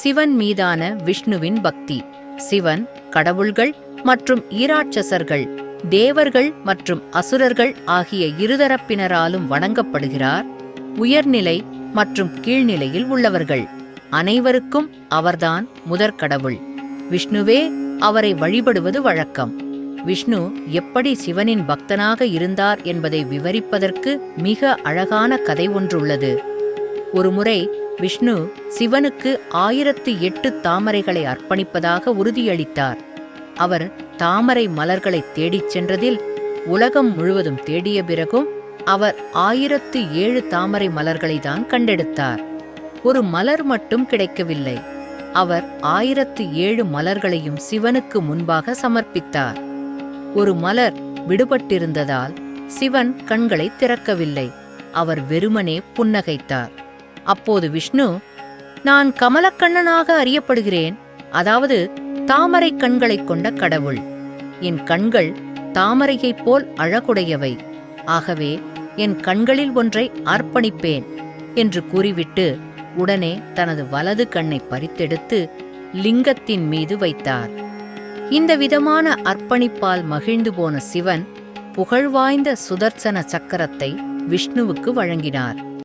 சிவன் மீதான விஷ்ணுவின் பக்தி. சிவன் கடவுள்கள் மற்றும் ஈராட்சசர்கள் தேவர்கள் மற்றும் அசுரர்கள் ஆகிய இருதரப்பினராலும் வணங்கப்படுகிறார். உயர்நிலை மற்றும் கீழ்நிலையில் உள்ளவர்கள். அனைவருக்கும் அவர்தான் முதற்கடவுள் விஷ்ணுவே அவரை வழிபடுவது வழக்கம். விஷ்ணு எப்படி சிவனின் பக்தனாக இருந்தார் என்பதை விவரிப்பதற்கு மிக அழகான கதை ஒன்றுள்ளது. ஒருமுறை விஷ்ணு சிவனுக்கு ஆயிரத்து எட்டு தாமரைகளை அர்ப்பணிப்பதாக உறுதியளித்தார். அவர் தாமரை மலர்களை தேடிச் சென்றதில் உலகம் முழுவதும் தேடிய பிறகும் அவர் ஆயிரத்து ஏழு தாமரை மலர்களை தான் கண்டெடுத்தார். ஒரு மலர் மட்டும் கிடைக்கவில்லை அவர் ஆயிரத்து ஏழு மலர்களையும் சிவனுக்கு முன்பாக சமர்ப்பித்தார். ஒரு மலர் விடுபட்டிருந்ததால் சிவன் கண்களை திறக்கவில்லை அவர் வெறுமனே புன்னகைத்தார். அப்போது விஷ்ணு நான் கமலக்கண்ணனாக அறியப்படுகிறேன். அதாவது தாமரை கண்களைக் கொண்ட கடவுள். என் கண்கள் தாமரையைப் போல் அழகுடையவை. ஆகவே என் கண்களில் ஒன்றை அர்ப்பணிப்பேன் என்று கூறிவிட்டு உடனே தனது வலது கண்ணை பறித்தெடுத்து லிங்கத்தின் மீது வைத்தார். இந்த விதமான அர்ப்பணிப்பால் மகிழ்ந்து போன சிவன் புகழ்வாய்ந்த சுதர்சன சக்கரத்தை விஷ்ணுவுக்கு வழங்கினார்.